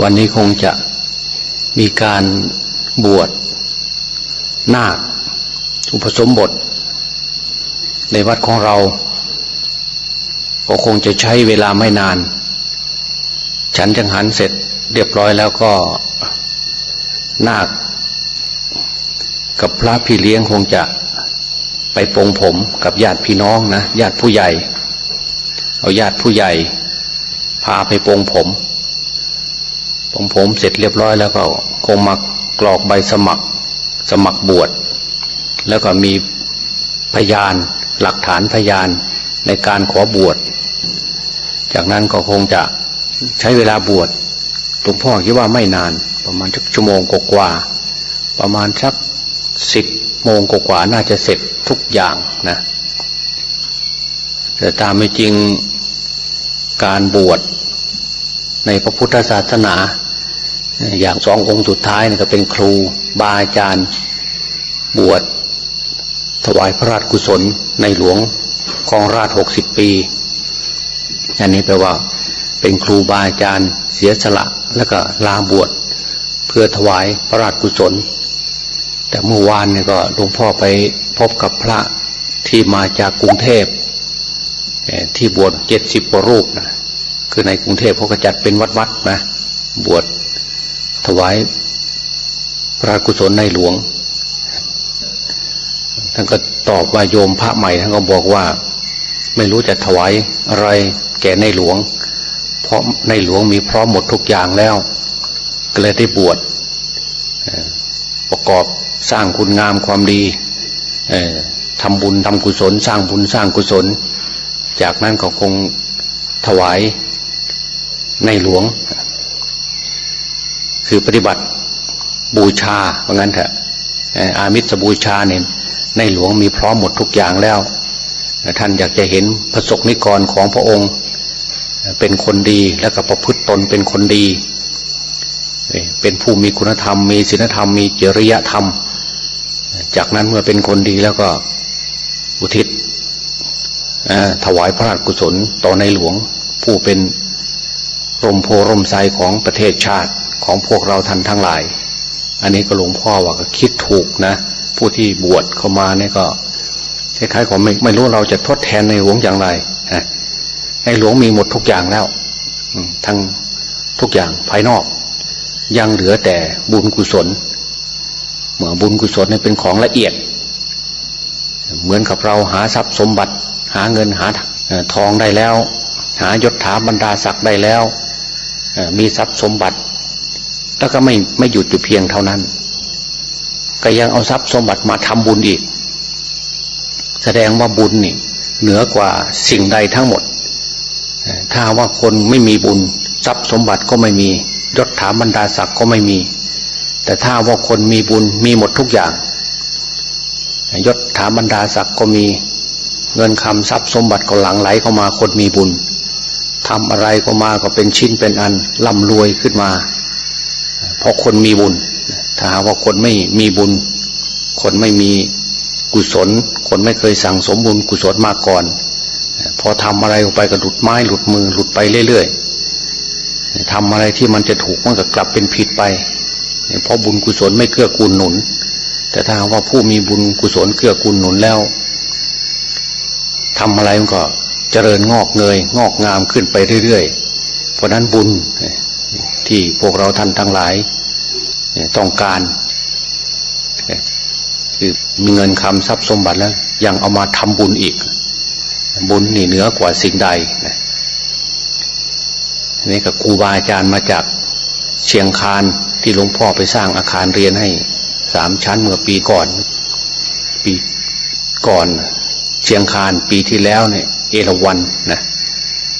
วันนี้คงจะมีการบวชนาคอุปสมบท ในวัดของเรา ก็คงจะใช้เวลาไม่นาน ฉันจังหันเสร็จเรียบร้อยแล้วก็นาคกับพระพี่เลี้ยงคงจะไปปรงผมกับญาติพี่น้องนะญาติผู้ใหญ่ เอาญาติผู้ใหญ่ พาไปปรงผม ปรงผมเสร็จเรียบร้อยแล้วก็คงมากรอกใบสมัคร สมัครบวชแล้วก็มีพยานหลักฐานพยานในการขอบวช จากนั้นก็คงจะใช้เวลาบวชหลวงพ่อคิดว่าไม่นานประมาณสักชั่วโมงกว่าประมาณสักสิบโมงกว่าน่าจะเสร็จทุกอย่างนะแต่ตามไม่จริงการบวช ในพระพุทธศาสนา อย่างสององค์สุดท้ายนี่ก็เป็นครูบาอาจารย์ บวชถวายพระราชกุศลในหลวงของราชหกสิบปี อันนี้แปลว่าเป็นครูบาอาจารย์เสียสละแล้วก็ลาบวชเพื่อถวายพระราชกุศล แต่เมื่อวานเนี่ยก็หลวงพ่อไปพบกับพระที่มาจากกรุงเทพที่บวชเจ็ดสิบกว่ารูปนะ คือในกรุงเทพเขาก็จัดเป็นวัดๆนะบวชถวายพระกุศลในหลวง ท่านก็ตอบว่าโยมพระใหม่ท่านก็บอกว่า ไม่รู้จะถวายอะไรแก่ในหลวง เพราะในหลวงมีพร้อมหมดทุกอย่างแล้ว ก็เลยได้บวชประกอบสร้างคุณงามความดีทำบุญทำกุศล สร้างบุญสร้างกุศล จากนั้นก็คงถวาย ในหลวง คือปฏิบัติบูชาเพราะงั้นเถอะอามิสบูชาเนี่ยในหลวงมีพร้อมหมดทุกอย่างแล้ว ท่านอยากจะเห็นพระสกนิกรของพระองค์ เป็นคนดีแล้วก็ประพฤติตนเป็นคนดี เป็นผู้มีคุณธรรม มีศีลธรรมมีจริยธรรม จากนั้นเมื่อเป็นคนดีแล้วก็อุทิศถวายพระราชกุศลต่อในหลวงผู้เป็น ร่มโพร่มไทรของประเทศชาติของพวกเราท่านทั้งหลาย อันนี้ก็หลวงพ่อว่าก็คิดถูกนะ ผู้ที่บวชเข้ามาเนี่ยก็คล้ายๆของไม่ไม่รู้เราจะทดแทนในหลวงอย่างไรในหลวงมีหมดทุกอย่างแล้วทั้งทุกอย่างภายนอก ยังเหลือแต่บุญกุศลเหมือนบุญกุศลเนี่ยเป็นของละเอียด เหมือนกับเราหาทรัพย์สมบัติ หาเงินหาทองได้แล้ว หายศถาบรรดาศักดิ์ได้แล้ว มีทรัพย์สมบัติ แล้วก็ไม่ไม่หยุดอยู่เพียงเท่านั้น ก็ยังเอาทรัพย์สมบัติมาทำบุญอีก แสดงว่าบุญนี่เหนือกว่าสิ่งใดทั้งหมด ถ้าว่าคนไม่มีบุญทรัพย์สมบัติก็ไม่มียศถาบรรดาศักดิ์ก็ไม่มี แต่ถ้าว่าคนมีบุญมีหมดทุกอย่างยศถาบรรดาศักดิ์ก็มีเงินคำทรัพย์สมบัติก็หลั่งไหลเข้ามาคนมีบุญ ทำอะไรก็มาก็เป็นชิ้นเป็นอันร่ำรวยขึ้นมา เพราะคนมีบุญ ถ้าหาว่าคนไม่มีบุญ คนไม่มีกุศล คนไม่เคยสั่งสมบุญกุศลมาก่อน พอทำอะไรไปก็หลุดไม้หลุดมือหลุดไปเรื่อยๆทำอะไรที่มันจะถูกมันก็กลับเป็นผิดไป เพราะบุญกุศลไม่เกื้อกูลหนุน แต่ถ้าว่าผู้มีบุญกุศลเกื้อกูลหนุนแล้วทำอะไรมันก็ เจริญงอกเงย งอกงามขึ้นไปเรื่อยๆ เพราะนั้นบุญที่พวกเราท่านทั้งหลายต้องการคือมีเงินคำทรัพย์สมบัติแล้ว ยังเอามาทำบุญอีก บุญนี่เหนือกว่าสิ่งใดนี่กับครูบาอาจารย์มาจากเชียงคานที่หลวงพ่อไปสร้างอาคารเรียนให้สามชั้นเมื่อปีก่อน ปีก่อนเชียงคานปีที่แล้วเนี่ย เอราวันนะ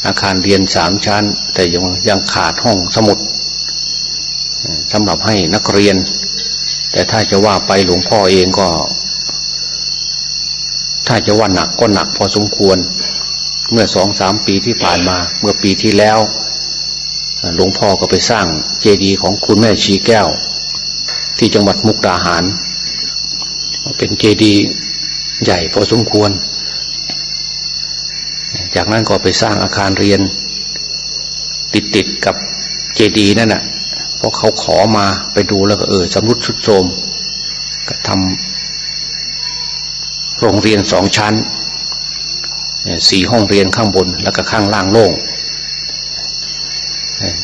อาคารเรียนสามชั้น แต่ยังยังขาดห้องสมุดสำหรับให้นักเรียน แต่ถ้าจะว่าไปหลวงพ่อเองก็ ถ้าจะว่าหนักก็หนักพอสมควร เมื่อสองสามปีที่ผ่านมา เมื่อปีที่แล้ว หลวงพ่อก็ไปสร้างเจดีย์ของคุณแม่ชีแก้ว ที่จังหวัดมุกดาหาร เป็นเจดีย์ใหญ่พอสมควร จากนั้นก็ไปสร้างอาคารเรียน ติดติดกับเจดีย์นั่นน่ะเพราะเขาขอมาไปดูแล้วก็เออสำรุดชุดโทรมก็ทำโรงเรียนสองชั้นสี่ห้องเรียนข้างบนแล้วก็ข้างล่างโล่ง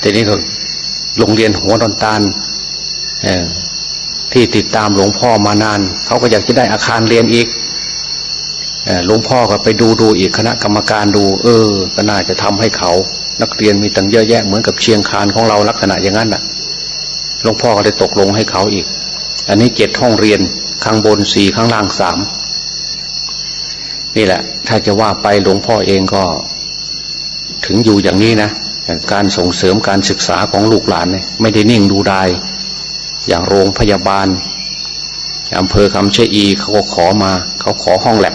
ทีนี้ก็โรงเรียนหัวดอนตาลที่ติดตามหลวงพ่อมานาน เขาก็อยากจะได้อาคารเรียนอีก หลวงพ่อก็ไปดูดูอีกคณะกรรมการดู เออ ก็น่าจะทำให้เขา นักเรียนมีตั้งเยอะแยะเหมือนกับเชียงคานของเราลักษณะอย่างนั้นน่ะหลวงพ่อก็ได้ตกลงให้เขาอีก อันนี้เจ็ดห้องเรียนข้างบนสี่ข้างล่างสามนี่แหละ ถ้าจะว่าไปหลวงพ่อเองก็ ถึงอยู่อย่างนี้นะการส่งเสริมการศึกษาของลูกหลานเนี่ยไม่ได้นิ่งดูดายอย่างโรงพยาบาลอำเภอคำเชอีเขาก็ขอมา เขาขอห้องแลบ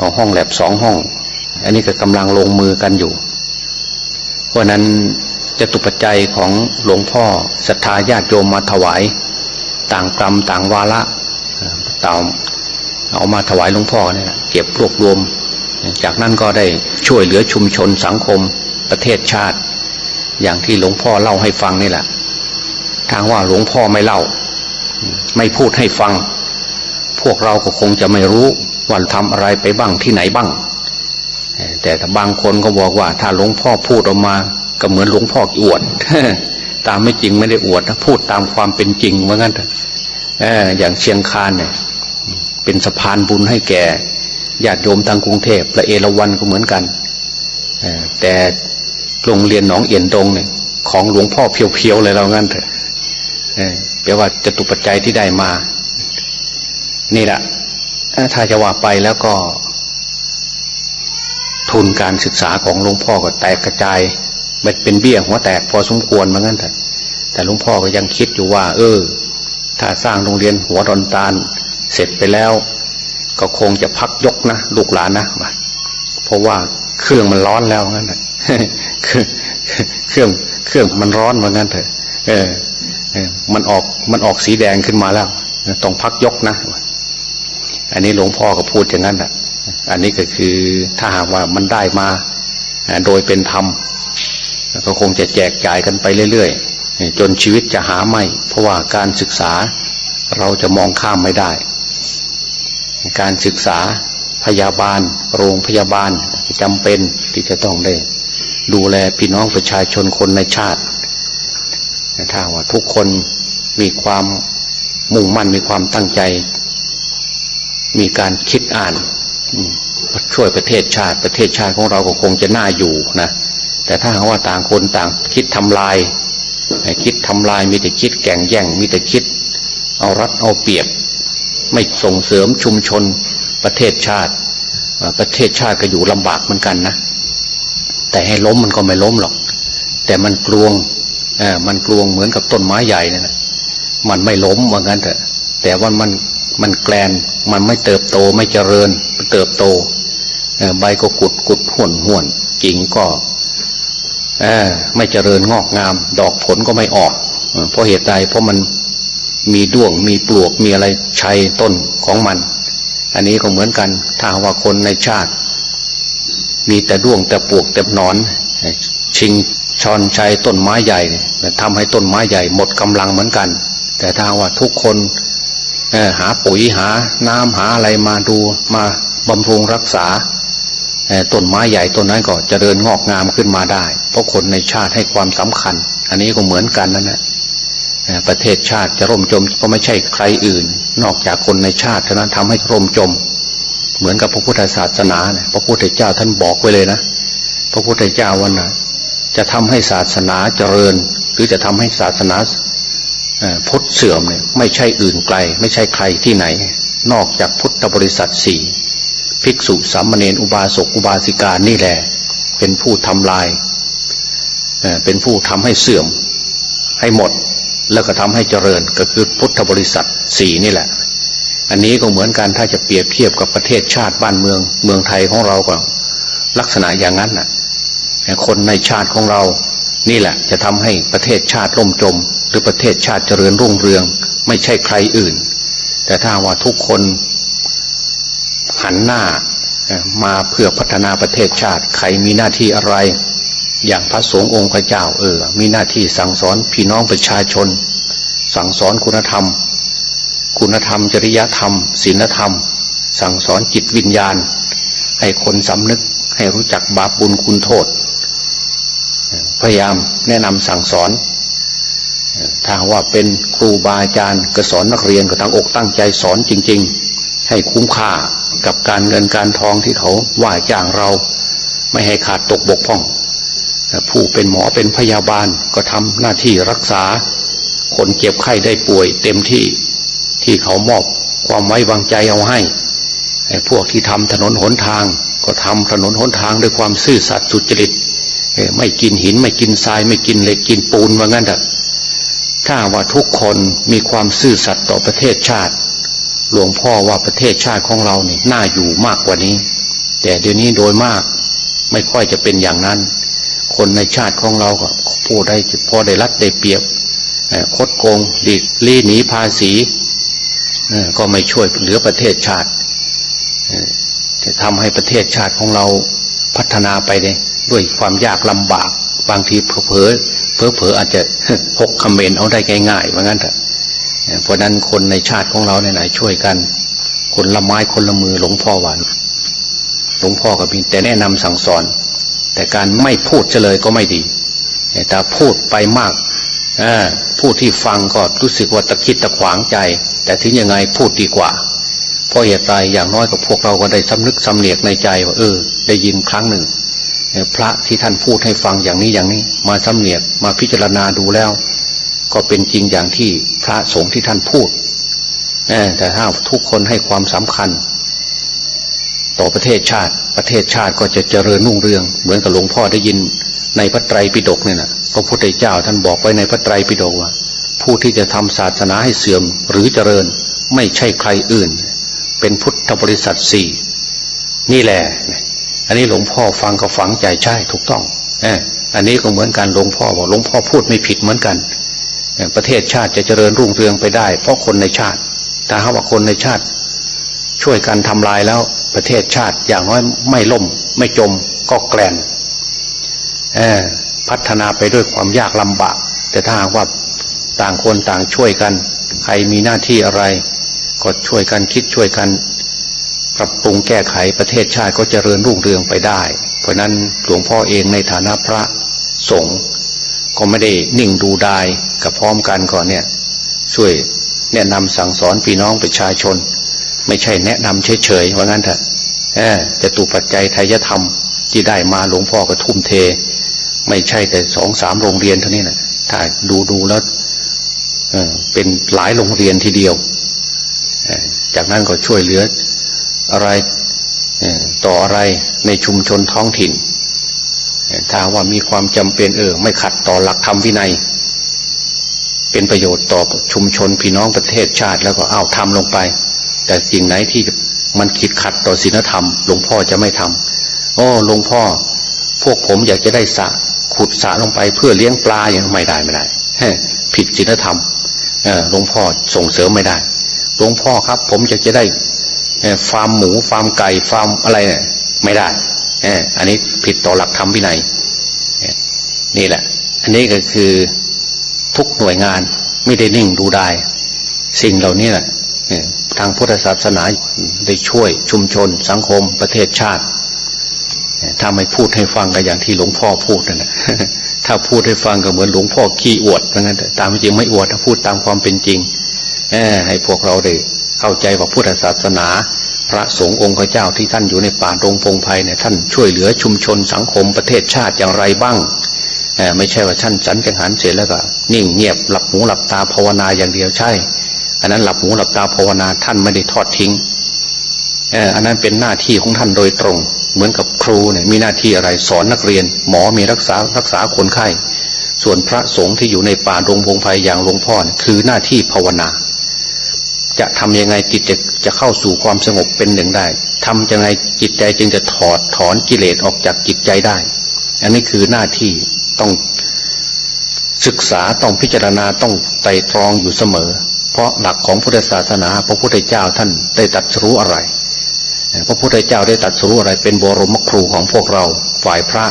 เอาห้องแลบสองห้อง อันนี้ก็กำลังลงมือกันอยู่ เพราะนั้นจะตุปัจจัยของหลวงพ่อศรัทธาญาติโยมมาถวาย ต่างกรรมต่างวาระต่างเอามาถวายหลวงพ่อเนี่ยเก็บรวบรวม จากนั้นก็ได้ช่วยเหลือชุมชนสังคมประเทศชาติ อย่างที่หลวงพ่อเล่าให้ฟังนี่แหละทางว่าหลวงพ่อไม่เล่า ไม่พูดให้ฟัง พวกเราก็คงจะไม่รู้ ว่าทำอะไรไปบ้างที่ไหนบ้าง แต่ถ้าบางคนก็บอกว่า ถ้าหลวงพ่อพูดออกมา ก็เหมือนหลวงพ่ออวดตามไม่จริงไม่ได้อวดนะพูดตามความเป็นจริงเหมือนกันอย่างเชียงคานเนี่ย เป็นสะพานบุญให้แก่ญาติโยมทางกรุงเทพและเอราวันก็เหมือนกันแต่โรงเรียนหนองเอียนตรงเนี่ย ของหลวงพ่อเพียวๆเลยเรางั้นเถอะแปลว่าจตุปัจจัยที่ได้มา นี่แหละ ถ้าจะว่าไปแล้วก็ ทุนการศึกษาของหลวงพ่อก็แตกกระจายมันเป็นเบี้ยหัวแตกพอสมควรเหมือนกันเถอะแต่หลวงพ่อก็ยังคิดอยู่ว่า เออ ถ้าสร้างโรงเรียนหัวดอนตาล เสร็จไปแล้ว ก็คงจะพักยกนะลูกหลานนะเพราะว่าเครื่องมันร้อนแล้วงั้นเถอะเครื่องเครื่องมันร้อนเหมือนกันเถอะเออ มันออกมันออกสีแดงขึ้นมาแล้วต้องพักยกนะ อันนี้หลวงพ่อก็พูดอย่างนั้นแหละอันนี้ก็คือถ้าหากว่ามันได้มาโดยเป็นธรรมก็คงจะแจกจ่ายกันไปเรื่อยๆ จนชีวิตจะหาไม่ เพราะว่าการศึกษาเราจะมองข้ามไม่ได้ การศึกษาพยาบาล โรงพยาบาลจำเป็นที่จะต้องได้ ดูแลพี่น้องประชาชนคนในชาติถ้าว่าทุกคนมีความมุ่งมั่นมีความตั้งใจ มีการคิดอ่านช่วยประเทศชาติประเทศชาติของเราก็คงจะน่าอยู่นะ แต่ถ้าหากว่าต่างคนต่างคิดทำลาย คิดทำลายมีแต่คิดแก่งแย่งมีแต่คิด เอารัดเอาเปรียบ ไม่ส่งเสริมชุมชนประเทศชาติ ประเทศชาติก็อยู่ลำบากเหมือนกันนะ แต่ให้ล้มมันก็ไม่ล้มหรอก แต่มันกลวงมันกลวงเหมือนกับต้นไม้ใหญ่นี่นะมันไม่ล้มว่างั้นเถอะแต่ว่ามันมันแกลน มันไม่เติบโตไม่เจริญเติบโตใบก็กุดกุดห่วนห่วนกิ่งก็ไม่เจริญงอกงาม ดอกผลก็ไม่ออกเพราะเหตุใดเพราะมันมีด้วงมีปลวกมีอะไรชัยต้นของมัน อันนี้ก็เหมือนกัน ถ้าว่าคนในชาติ มีแต่ด้วงแต่ปลวกแต่หนอน ชิงชอนชัยต้นไม้ใหญ่ทำให้ต้นไม้ใหญ่หมดกำลังเหมือนกัน แต่ถ้าว่าทุกคน หาปุ๋ยหาน้ำหาอะไรมาดูมาบำรุงรักษาต้นไม้ใหญ่ต้นนั้นก็จเจริญงอกงามขึ้นมาได้ เพราะคนในชาติให้ความสำคัญ อันนี้ก็เหมือนกันนั่นแหละประเทศชาติจะร่มจมก็ไม่ใช่ใครอื่น นอกจากคนในชาติเท่านั้นทำให้ร่มจม เหมือนกับพระพุทธศาสนาเนี่ยพระพุทธเจ้าท่านบอกไว้เลยนะ พระพุทธเจ้าวันนะจะทำให้ศาสนาเจริญ หรือจะทำให้ศาสนา พุทธเสื่อมเนี่ยไม่ใช่อื่นไกล ไม่ใช่ใครที่ไหน นอกจากพุทธบริษัทสี่ภิกษุสามเณรอุบาสกอุบาสิกานี่แหละ เป็นผู้ทำลาย เป็นผู้ทำให้เสื่อม ให้หมดแล้วก็ทำให้เจริญก็คือพุทธบริษัทสี่นี่แหละ อันนี้ก็เหมือนกันถ้าจะเปรียบเทียบกับประเทศชาติบ้านเมือง เมืองไทยของเราก็ลักษณะอย่างนั้นน่ะคนในชาติของเรานี่แหละ จะทำให้ประเทศชาติร่มจม หรือประเทศชาติเจริญรุ่งเรือง ไม่ใช่ใครอื่น แต่ถ้าว่าทุกคนหันหน้ามาเพื่อพัฒนาประเทศชาติ ใครมีหน้าที่อะไร อย่างพระสงฆ์องค์พระเจ้าเออ มีหน้าที่สั่งสอนพี่น้องประชาชน สั่งสอนคุณธรรม คุณธรรมจริยธรรมศีลธรรม สั่งสอนจิตวิญญาณ ให้คนสำนึกให้รู้จักบาปบุญคุณโทษ พยายามแนะนำสั่งสอน ถ้าว่าเป็นครูบาอาจารย์ก็สอนนักเรียนก็ตั้งอกตั้งใจสอนจริง ๆ ให้คุ้มค่ากับการเงินการทองที่เขาว่าจ้างเรา ไม่ให้ขาดตกบกพร่อง ผู้เป็นหมอเป็นพยาบาลก็ทำหน้าที่รักษา คนเจ็บไข้ได้ป่วยเต็มที่ที่เขามอบความไว้วางใจเอาให้พวกที่ทำถนนหนทางก็ทำถนนหนทางด้วยความซื่อสัตย์สุจริตไม่กินหินไม่กินทรายไม่กินเหล็กกินปูนว่างั้นเถอะ ถ้าว่าทุกคนมีความซื่อสัตย์ต่อประเทศชาติ หลวงพ่อว่าประเทศชาติของเราเนี่ยน่าอยู่มากกว่านี้ แต่เดี๋ยวนี้โดยมากไม่ค่อยจะเป็นอย่างนั้น คนในชาติของเราก็พูดได้พอได้รัดได้เปรียบคดโกงดีลี่หนีภาษีก็ไม่ช่วยเหลือประเทศชาติจะทำให้ประเทศชาติของเราพัฒนาไปเลยด้วยความยากลำบาก บางทีเผลอเผลออาจจะ หกคอมเมนเอาได้ง่ายๆว่างั้นเถอะเพราะนั้นคนในชาติของเราเนี่ยไหนช่วยกัน คนละไม้คนละมือหลวงพ่อหวานหลวงพ่อก็มีแต่แนะนำสั่งสอน แต่การไม่พูดเฉลยก็ไม่ดีแต่พูดไปมากผู้ที่ฟังก็รู้สึกว่าตะคิดตะขวางใจ แต่ถึงยังไงพูดดีกว่า เพราะเหตุใดอย่างน้อยกับพวกเราก็ได้สำนึกสำเนียกในใจว่าเออ ได้ยินครั้งหนึ่ง พระที่ท่านพูดให้ฟังอย่างนี้อย่างนี้ มาสำเนียกมาพิจารณาดูแล้ว ก็เป็นจริงอย่างที่พระสงฆ์ที่ท่านพูดแต่ถ้าทุกคนให้ความสำคัญ ต่อประเทศชาติประเทศชาติก็จะเจริญรุ่งเรือง เหมือนกับหลวงพ่อได้ยินในพระไตรปิฎกเนี่ยนะพระพุทธเจ้าท่านบอกไว้ในพระไตรปิฎกว่า ผู้ที่จะทำศาสนาให้เสื่อมหรือเจริญไม่ใช่ใครอื่น เป็นพุทธบริษัทสี่นี่แหละ อันนี้หลวงพ่อฟังก็ฝังใจใช่ถูกต้องออันนี้ก็เหมือนกันหลวงพ่อบอกหลวงพ่อพูดไม่ผิดเหมือนกัน ประเทศชาติจะเจริญรุ่งเรืองไปได้ เพราะคนในชาติถ้าหากว่าคนในชาติ ช่วยกันทำลายแล้วประเทศชาติอย่างน้อยไม่ล่ม ไม่จมก็แกลนพัฒนาไปด้วยความยากลำบาก แต่ถ้าหากว่าต่างคนต่างช่วยกัน ใครมีหน้าที่อะไร ก็ช่วยกันคิดช่วยกัน ปรับปรุงแก้ไขประเทศชาติก็จเจริญรุ่งเรืองไปได้ เพราะนั้นหลวงพ่อเองในฐานะพระสงฆ์ก็ไม่ได้นิ่งดูดายกับพร้อมกันก่อนเนี่ยช่วยแนะนำสั่งสอนพี่น้องประชาชน ไม่ใช่แนะนำเฉยๆว่างั้นเถอะจะตูปัจจัยไทยธรรม ที่ได้มาหลวงพ่อก็ทุ่มเท ไม่ใช่แต่สองสามโรงเรียนเท่านี้นะถ้าดูดูแล้วเป็นหลายโรงเรียนทีเดียว จากนั้นก็ช่วยเหลือ อะไรต่ออะไรในชุมชนท้องถิ่น ถ้าว่ามีความจำเป็นเออ ไม่ขัดต่อหลักธรรมวินัย เป็นประโยชน์ต่อชุมชนพี่น้องประเทศชาติ แล้วก็เอาทำลงไป แต่สิ่งไหนที่มันคิดขัดต่อศีลธรรม หลวงพ่อจะไม่ทำโอ้หลวงพ่อ พวกผมอยากจะได้สะขุดสะลงไปเพื่อเลี้ยงปลาอย่างไม่ได้ไม่ได้ผิดศีลธรรมหลวงพ่อส่งเสริมไม่ได้ หลวงพ่อครับ ผมจะจะได้ ฟาร์มหมูฟาร์มไก่ฟาร์มอะไรเนี่ยไม่ได้อันนี้ผิดต่อหลักธรรมวินัยนี่แหละ อันนี้ก็คือทุกหน่วยงานไม่ได้นิ่งดูได้ สิ่งเหล่านี้แหละทางพุทธศาสนาได้ช่วยชุมชน สังคมประเทศชาติ ถ้าไม่พูดให้ฟังก็อย่างที่หลวงพ่อพูดนะถ้าพูดให้ฟังก็เหมือนหลวงพ่อขี้อวดเหมือนกันตามจริงไม่อวดถ้าพูดตามความเป็นจริงให้พวกเราได้ เข้าใจว่าพุทธศาสนา พระสงฆ์องค์เจ้าที่ท่านอยู่ในป่ารงพงไพ่เนี่ยท่านช่วยเหลือชุมชนสังคมประเทศชาติอย่างไรบ้างไม่ใช่ว่าท่านสันจังหันเสร็จแล้วก็นิ่งเงียบหลับหูหลับตาภาวนาอย่างเดียวใช่ อันนั้นหลับหูหลับตาภาวนาท่านไม่ได้ทอดทิ้งอันนั้นเป็นหน้าที่ของท่านโดยตรง เหมือนกับครูเนี่ยมีหน้าที่อะไรสอนนักเรียน หมอมีรักษารักษาคนไข้ ส่วนพระสงฆ์ที่อยู่ในป่าดงพงไพ่อย่างหลวงพ่อคือหน้าที่ภาวนา จะทำยังไงจิตจะจะเข้าสู่ความสงบเป็นหนึ่งได้ทำยังไงจิตใจจึงจะถอดถอนกิเลสออกจากจิตใจได้ อันนี้คือหน้าที่ต้องศึกษาต้องพิจารณาต้องไต่ตรองอยู่เสมอ เพราะหลักของพุทธศาสนา พระพุทธเจ้าท่านได้ตัดรู้อะไร พระพุทธเจ้าได้ตัดสู้อะไร เป็นบรมครูของพวกเราฝ่ายพระ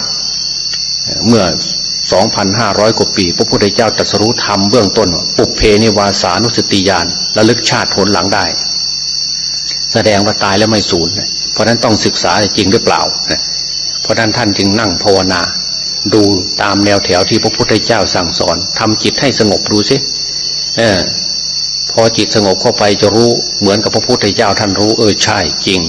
เมื่อ 2,500 กว่าปี พระพุทธเจ้าตรัสรู้ธรรมเบื้องต้น ปุเพนิวาสานุสติญาณ ระลึกชาติผลหลังได้ แสดงว่าตายแล้วไม่สูญเพราะนั้นต้องศึกษาจริงหรือเปล่าเพราะนั้นท่านจึงนั่งภาวนา ดูตามแนวแถวที่พระพุทธเจ้าสั่งสอนทำจิตให้สงบดูสิเออพอจิตสงบเข้าไปจะรู้เหมือนกับพระพุทธเจ้าท่านรู้เออใช่จริง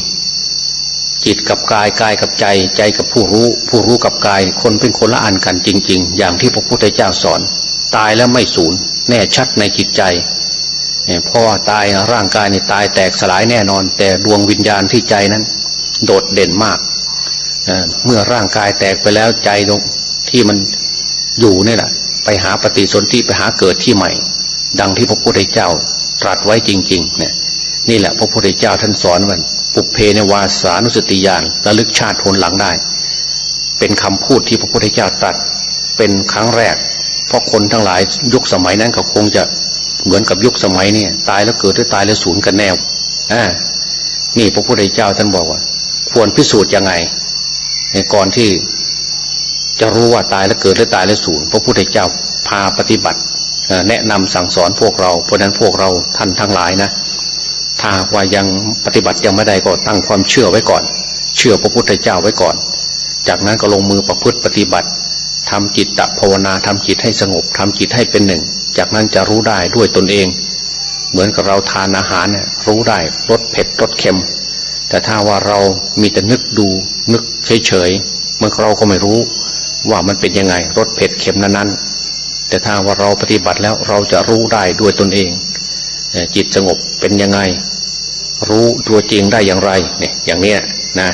จิตกับกายกายกับใจใจกับผู้รู้ ผู้รู้กับกายคนเป็นคนละอันกันจริง ๆ อย่างที่พระพุทธเจ้าสอน ตายแล้วไม่สูญแน่ชัดในจิตใจ เพราะตายร่างกายในตายแตกสลายแน่นอน แต่ดวงวิญญาณที่ใจนั้น โดดเด่นมากเมื่อร่างกายแตกไปแล้วใจตรงที่มันอยู่นี่แหละไปหาปฏิสนธิไปหาเกิดที่ใหม่ ดังที่พระพุทธเจ้าตรัสไว้จริง ๆ เนี่ย นี่แหละพระพุทธเจ้าท่านสอนมันปุเพในวาสานุสติญาณระลึกชาติผลหลังได้ เป็นคำพูดที่พระพุทธเจ้าตรัสเป็นครั้งแรก เพราะคนทั้งหลายยุคสมัยนั้นเขาคงจะ เหมือนกับยุคสมัยนี่ตายแล้วเกิดหรือตายแล้วสูญกันแน่อ่านี่พระพุทธเจ้าท่านบอกว่า ควรพิสูจน์ยังไงในก่อนที่จะรู้ว่าตายแล้วเกิดหรือตายแล้วสูญพระพุทธเจ้าพาปฏิบัติแนะนำสั่งสอนพวกเรา เพราะนั้นพวกเราท่านทั้งหลายนะถ้าว่ายังปฏิบัติยังไม่ได้ก็ตั้งความเชื่อไว้ก่อน เชื่อพระพุทธเจ้าไว้ก่อน จากนั้นก็ลงมือประพฤติปฏิบัติ ทำจิตตภาวนาทำจิตให้สงบทำจิตให้เป็นหนึ่ง จากนั้นจะรู้ได้ด้วยตนเอง เหมือนกับเราทานอาหารเนี่ยรู้ได้รสเผ็ดรสเค็ม แต่ถ้าว่าเรามีแต่นึกดูนึกเฉยๆมื่อเราก็ไม่รู้ว่ามันเป็นยังไงรสเผ็ดเค็มนั้นๆ แต่ถ้าว่าเราปฏิบัติแล้วเราจะรู้ได้ด้วยตนเอง จิตสงบเป็นยังไง รู้ตัวจริงได้อย่างไรเนี่ยอย่างเนี้ยนะ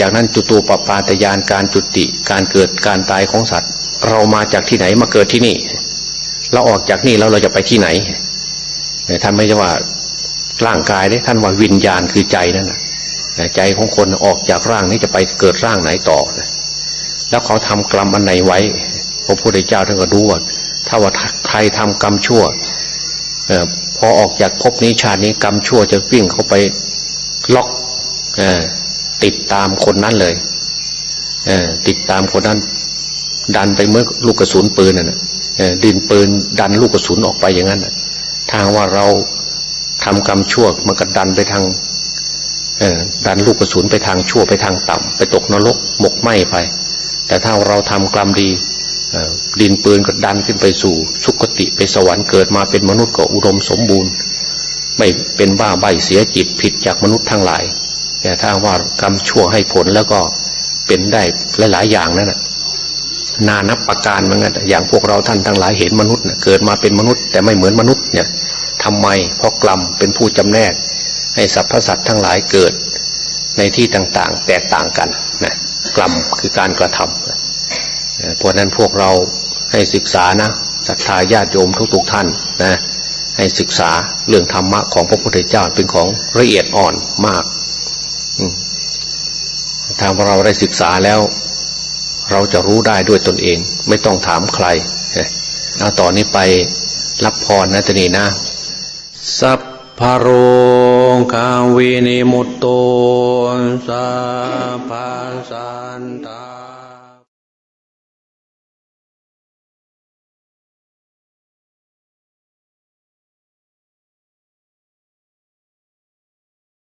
จากนั้นจุตูปปาตยานการจุติการเกิดการตายของสัตว์ เรามาจากที่ไหนมาเกิดที่นี่ เราออกจากนี่แล้วเราจะไปที่ไหนท่านไม่ใช่ว่าร่างกายได้ท่านว่าวิญญาณคือใจนั่นแหละใจของคนออกจากร่างนี้จะไปเกิดร่างไหนต่อ แล้วเขาทำกรรมอันไหนไว้พระพุทธเจ้าท่านก็ดูว่าถ้าว่าใครทำกรรมชั่วพอออกจากภพนี้ชาตินี้กรรมชั่วจะวิ่งเข้าไปล็อกอ ติดตามคนนั้นเลยเอติดตามคนนั้น ดันไปเมื่อลูกกระสุนปืนน่ะดินปืนดันลูกกระสุนออกไปอย่างนั้นทางว่าเราทำกรรมชั่วมันก็ดันไปทางเอดันลูกกระสุนไปทางชั่วไปทางต่ำไปตกนรกหมกไหมไป แต่ถ้าเราทำกรรมดีดินปืนก็ดันขึ้นไปสู่สุคติไปสวรรค์เกิดมาเป็นมนุษย์ก็อุดมสมบูรณ์ ไม่เป็นบ้าใบเสียจิตผิดจากมนุษย์ทั้งหลาย แต่ถ้าว่ากรรมชั่วให้ผลแล้วก็เป็นได้หลายๆอย่างนั่นแหะนานับประการเหมือนกันอย่างพวกเราท่านทั้งหลายเห็นมนุษย์เกิดมาเป็นมนุษย์ แต่ไม่เหมือนมนุษย์เนี่ยทำไมเพราะกรรมเป็นผู้จำแนก ให้สรรพสัตว์ทั้งหลายเกิดในที่ต่างๆ แตกต่างกันนะกรรมคือการกระทำเพราะนั้นพวกเราให้ศึกษานะศรัทธาญาติโยมทุกๆท่านนะให้ศึกษาเรื่องธรรมะของพระพุทธเจ้าเป็นของละเอียดอ่อนมาก ทางเราได้ศึกษาแล้ว เราจะรู้ได้ด้วยตนเอง ไม่ต้องถามใครเอาต่อนนี้ไปรับพรนะตนีนะสัพพโรกาวินิมุตโตสัพพสันตา